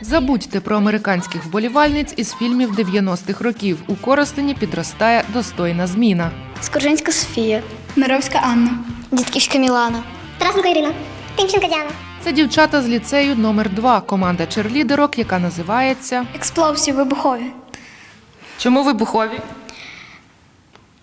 Забудьте про американських вболівальниць із фільмів 90-х років. У Коростені підростає достойна зміна. Скоржинська Софія. Мировська Анна. Дідківська Мілана. Тарасенко Ірина. Тимченко Діана. Це дівчата з ліцею номер 2 команда черлідерок, яка називається Експловсії вибухові. Чому вибухові?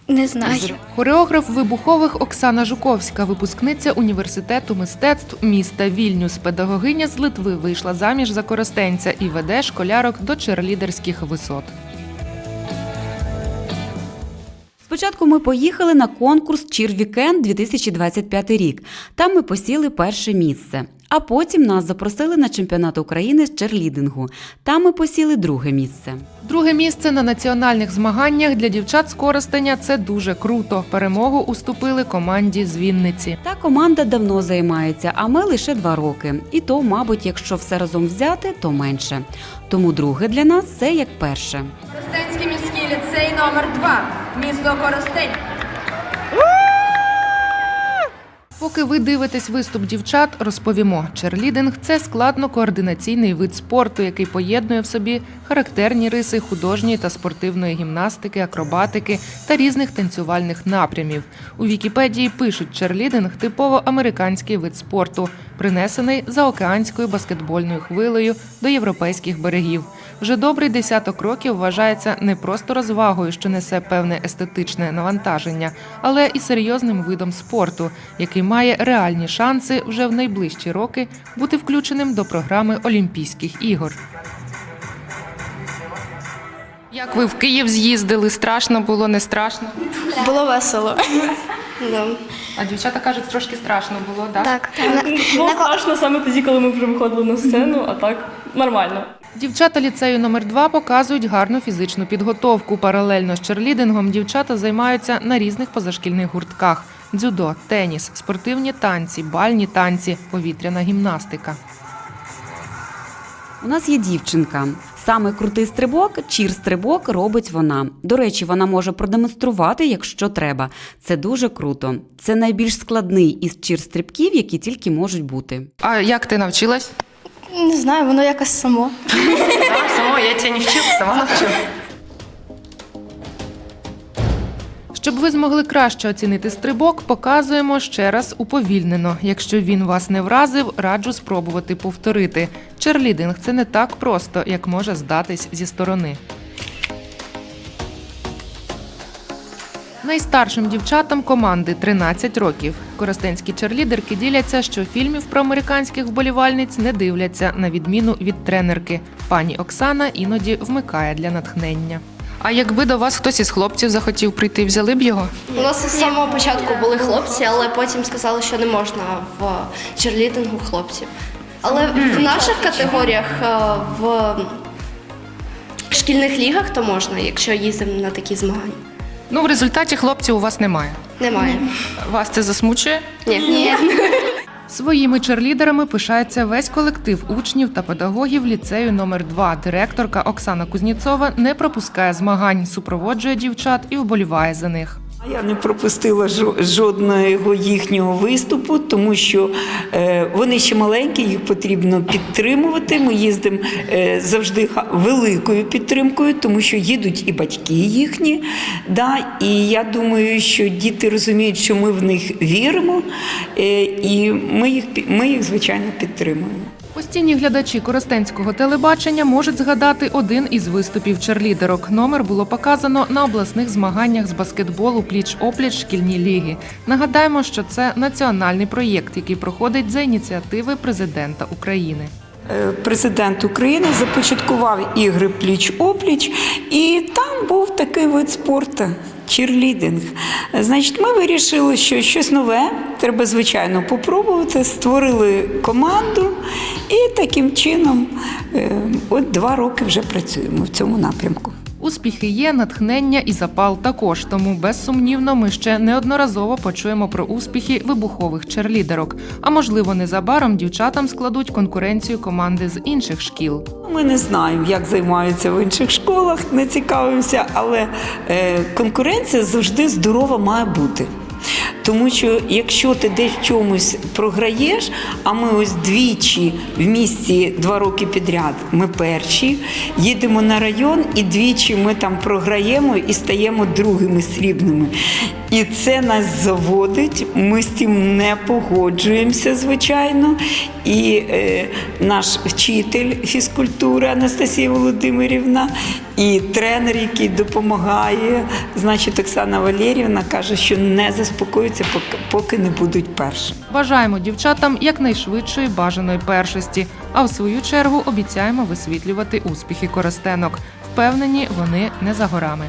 Не знаю. Хореограф вибухових Оксана Жуковська, випускниця університету мистецтв міста Вільнюс. Педагогиня з Литви вийшла заміж за коростенця і веде школярок до черлідерських висот. Спочатку ми поїхали на конкурс Чір-Вікенд 2025 рік. Там ми посіли перше місце. А потім нас запросили на чемпіонат України з черлідингу. Там ми посіли друге місце. Друге місце на національних змаганнях для дівчат з Коростеня – це дуже круто. Перемогу уступили команді з Вінниці. Та команда давно займається, а ми лише два роки. І то, мабуть, якщо все разом взяти, то менше. Тому друге для нас це як перше. Коростенський міський ліцей номер 2 місто Коростень. Поки ви дивитесь виступ дівчат, розповімо. Черлідинг це складно-координаційний вид спорту, який поєднує в собі характерні риси художньої та спортивної гімнастики, акробатики та різних танцювальних напрямів. У Вікіпедії пишуть черлідинг типово американський вид спорту, принесений заокеанською баскетбольною хвилею до європейських берегів. Вже добрий десяток років вважається не просто розвагою, що несе певне естетичне навантаження, але і серйозним видом спорту, який має реальні шанси вже в найближчі роки бути включеним до програми Олімпійських ігор. Як ви в Київ з'їздили? Страшно було, не страшно? Було весело. А дівчата кажуть, трошки страшно було, так? Так. Було страшно саме тоді, коли ми вже виходили на сцену, а так нормально. Дівчата ліцею номер 2 показують гарну фізичну підготовку. Паралельно з черлідингом дівчата займаються на різних позашкільних гуртках: дзюдо, теніс, спортивні танці, бальні танці, повітряна гімнастика. У нас є дівчинка. Саме крутий стрибок, чір-стрибок робить вона. До речі, вона може продемонструвати, якщо треба. Це дуже круто. Це найбільш складний із чір-стрибків, які тільки можуть бути. А як ти навчилась? Не знаю, воно якось само. Само я тебе не вчив, сама навчу. Щоб ви змогли краще оцінити стрибок, показуємо ще раз уповільнено. Якщо він вас не вразив, раджу спробувати повторити. Черлідинг це не так просто, як може здатись зі сторони. Найстаршим дівчатам команди 13 років. Коростенські черлідерки діляться, що фільмів про американських вболівальниць не дивляться, на відміну від тренерки. Пані Оксана іноді вмикає для натхнення. А якби до вас хтось із хлопців захотів прийти, взяли б його? У нас з самого початку були хлопці, але потім сказали, що не можна в черлідингу хлопців. Але в наших категоріях е, в шкільних лігах то можна, якщо їздимо на такі змагання. Ну, в результаті хлопців у вас немає. Немає. Вас це засмучує? Ні. Ні. Своїми черлідерами пишається весь колектив учнів та педагогів ліцею номер 2 Директорка Оксана Кузніцова не пропускає змагань, супроводжує дівчат і вболіває за них. Я не пропустила жо- жодного їхнього виступу, тому що е, вони ще маленькі, їх потрібно підтримувати. Ми їздимо е, завжди великою підтримкою, тому що їдуть і батьки їхні. Да? І я думаю, що діти розуміють, що ми в них віримо, е, і ми їх, ми їх звичайно підтримуємо. Постійні глядачі Коростенського телебачення можуть згадати один із виступів черлідерок. Номер було показано на обласних змаганнях з баскетболу пліч-опліч шкільні ліги. Нагадаємо, що це національний проєкт, який проходить за ініціативи президента України. Е, Президент України започаткував ігри пліч-опліч, і там був такий вид спорту чірлідинг. Значить, ми вирішили, що щось нове треба, звичайно, попробувати. Створили команду і таким чином е, от два роки вже працюємо в цьому напрямку. Успіхи є, натхнення і запал також. Тому безсумнівно ми ще неодноразово почуємо про успіхи вибухових черлідерок. А можливо, незабаром дівчатам складуть конкуренцію команди з інших шкіл. Ми не знаємо, як займаються в інших школах, не цікавимося, але е, конкуренція завжди здорова має бути. Тому що якщо ти десь чомусь програєш, а ми ось двічі в місті два роки підряд, ми перші, їдемо на район і двічі ми там програємо і стаємо другими срібними. І це нас заводить. Ми з тим не погоджуємося, звичайно. І е, наш вчитель фізкультури Анастасія Володимирівна, і тренер, який допомагає, значить, Оксана Валерівна каже, що не заспокоються, поки, поки не будуть першими. Бажаємо дівчатам якнайшвидшої бажаної першості, а в свою чергу обіцяємо висвітлювати успіхи користенок. Впевнені, вони не за горами.